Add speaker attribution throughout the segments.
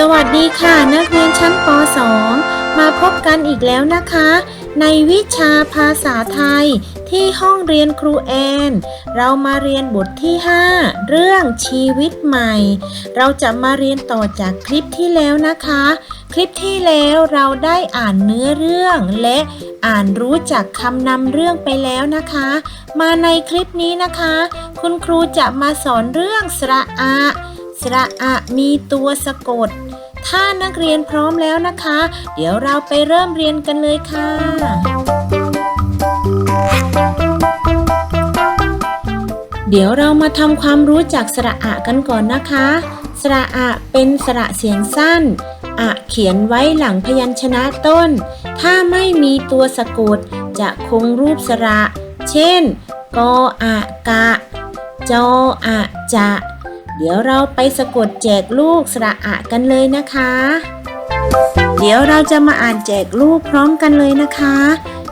Speaker 1: สวัสดีค่ะนักเรียนชั้นป .2 มาพบกันอีกแล้วนะคะ ในวิชาภาษาไทยที่ห้องเรียนครูแอน เรามาเรียนบทที่ 5 เรื่องชีวิตใหม่ เราจะมาเรียนต่อจากคลิปที่แล้วนะคะ คลิปที่แล้วเราได้อ่านเนื้อเรื่องและอ่านรู้จักคำนำเรื่องไปแล้วนะคะ มาในคลิปนี้นะคะ คุณครูจะมาสอนเรื่องสระอา สระอะมีตัวสะกด ถ้านักเรียนพร้อมแล้วนะคะ เดี๋ยวเราไปเริ่มเรียนกันเลยค่ะเดี๋ยวเรามาทำความรู้จักสระอะกันก่อนนะคะ สระอะเป็นสระเสียงสั้น อะเขียนไว้หลังพยัญชนะต้น ถ้าไม่มีตัวสะกด จะคงรูปสระ เช่น กออะกะ จออะจะ เดี๋ยวเราไปสะกดแจกลูกสระอะกันเลยนะคะ เดี๋ยวเราจะมาอ่านแจกลูกพร้อมกันเลยนะคะ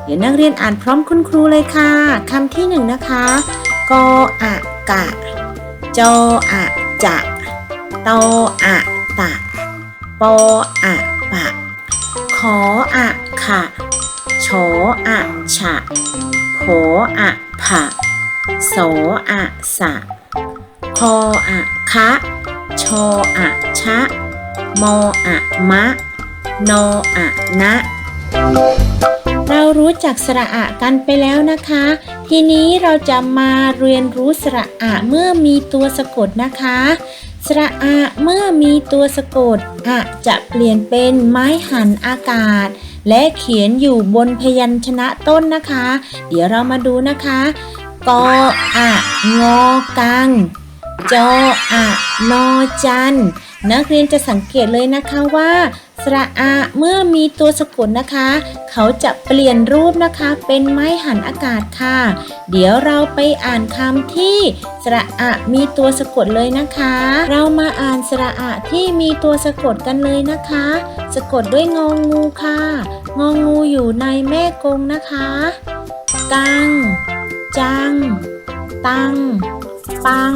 Speaker 1: เดี๋ยวนักเรียนอ่านพร้อมคุณครูเลยค่ะคำที่หนึ่งนะคะ กออะกะ จออะจะตออะตะ ปออะปะ ขออะขะชออะฉะโขอะผะโสอะสะ คออะคะชออะชะ มออะมะ นออะนะ เรารู้จักสระอะกันไปแล้วนะคะ ทีนี้เราจะมาเรียนรู้สระอะเมื่อมีตัวสะกดนะคะ สระอะเมื่อมีตัวสะกดอะจะเปลี่ยนเป็นไม้หันอากาศ และเขียนอยู่บนพยัญชนะต้นนะคะ เดี๋ยวเรามาดูนะคะกออะงอกัง จออะนอจัน นักเรียนจะสังเกตเลยนะคะว่าสระอาเมื่อมีตัวสะกดนะคะ เขาจะเปลี่ยนรูปนะคะเป็นไม้หันอากาศค่ะ เดี๋ยวเราไปอ่านคำที่สระอะมีตัวสะกดเลยนะคะ เรามาอ่านสระอะที่มีตัวสะกดกันเลยนะคะ สะกดด้วยงองงูค่ะ งองูอยู่ในแม่กงนะคะ กัง จัง ตัง ปัง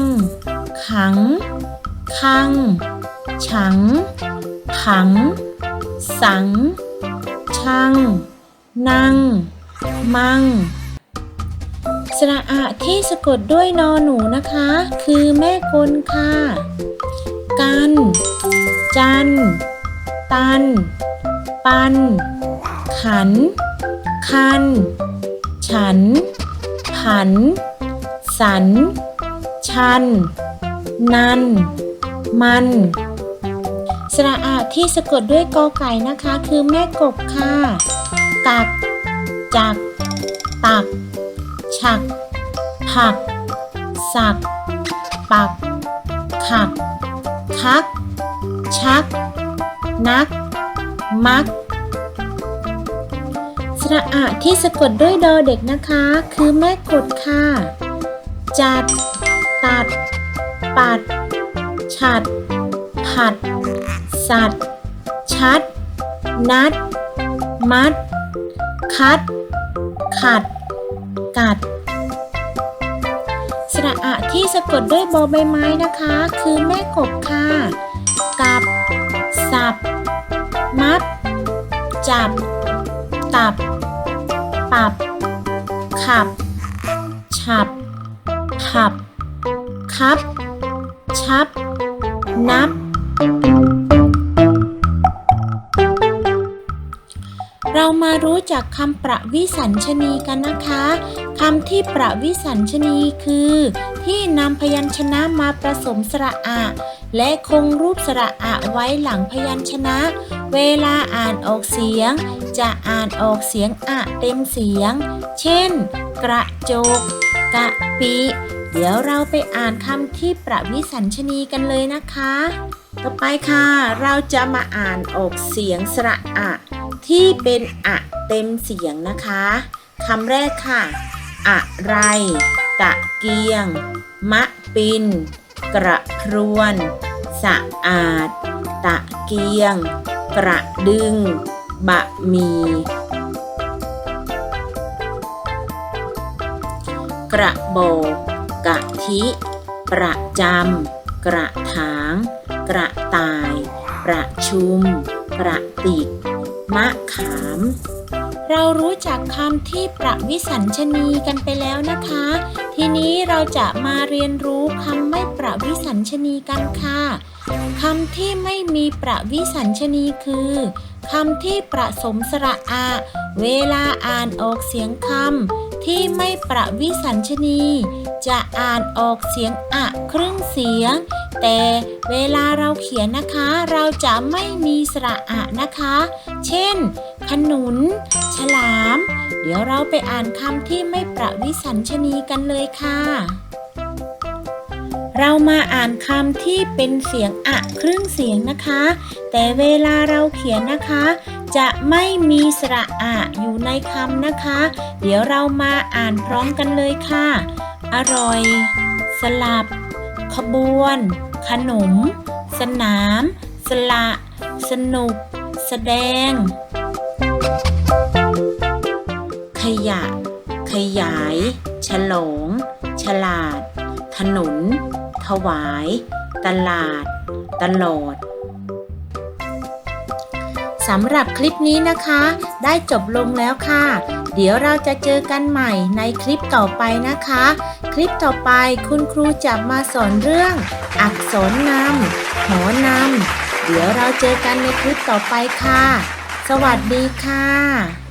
Speaker 1: ขัง คัง ฉังผัง สัง ชัง นังมังสระอะที่สะกดด้วยนอหนูนะคะ คือแม่กลค่ะ กัน จัน ตัน ปัน ขัน คัน ฉัน ผัน สัน ชัน นัน มัน สระอะที่สะกดด้วยกอไก่นะคะ คือแม่กบค่ะ กัก จัก ตัก ฉัก ผัก สัก ปัก ขัก คัก ชัก นัก มักสระอะที่สะกดด้วยดอเด็กนะคะ คือแม่กดค่ะ จัด ตัด ปัด ฉัด ผัด สัตว์ ชัด นัด มัด คัด ขัด กัดสระอะที่สะกดด้วยบอใบไม้นะคะ คือแม่กบค่ะ กับ สับ มัด จับ ตับ ปับ ขับ ฉับผับ คับ ชับ นับ เรามารู้จักคำประวิสัญชนีกันนะคะคำที่ประวิสัญชนีคือ ที่นำพยัญชนะมาผสมสระอะ และคงรูปสระอะไว้หลังพยัญชนะ เวลาอ่านออกเสียง จะอ่านออกเสียงอะเต็มเสียง เช่น กระจก กะปิ เดี๋ยวเราไปอ่านคำที่ประวิสัญชนีกันเลยนะคะ ต่อไปค่ะ เราจะมาอ่านออกเสียงสระอะ ที่เป็นอะเต็มเสียงนะคะคำแรกค่ะ อะไร ตะเกียง มะปิน กระพรวน สะอาด ตะเกียง กระดึง บะมี กระบอก กะทิ ประจำ กระถาง กระต่าย ประชุมกระติกมะขาม เรารู้จักคำที่ประวิสัญชนีกันไปแล้วนะคะ ทีนี้เราจะมาเรียนรู้คำไม่ประวิสัญชนีกันค่ะคำที่ไม่มีประวิสัญชนีคือคำที่ประสมสระอา เวลาอ่านออกเสียงคำ ที่ไม่ประวิสัญชนี จะอ่านออกเสียงอะครึ่งเสียง แต่เวลาเราเขียนนะคะ เราจะไม่มีสระอะนะคะ เช่น ขนุน ฉลาม เดี๋ยวเราไปอ่านคำที่ไม่ประวิสัญชนีกันเลยค่ะ เรามาอ่านคำที่เป็นเสียงอะครึ่งเสียงนะคะ แต่เวลาเราเขียนนะคะ จะไม่มีสระอะอยู่ในคำนะคะ เดี๋ยวเรามาอ่านพร้อมกันเลยค่ะ อร่อย สลับ ขบวน ขนม สนาม สละ สนุก แสดง ขยะ ขยาย ฉลอง ฉลาดถนน ถวาย ตลาด ตลอดสำหรับคลิปนี้นะคะ ได้จบลงแล้วค่ะ เดี๋ยวเราจะเจอกันใหม่ในคลิปต่อไปนะคะ คลิปต่อไปคุณครูจะมาสอนเรื่อง อักษรนำหอนำเดี๋ยวเราเจอกันในคลิปต่อไปค่ะ สวัสดีค่ะ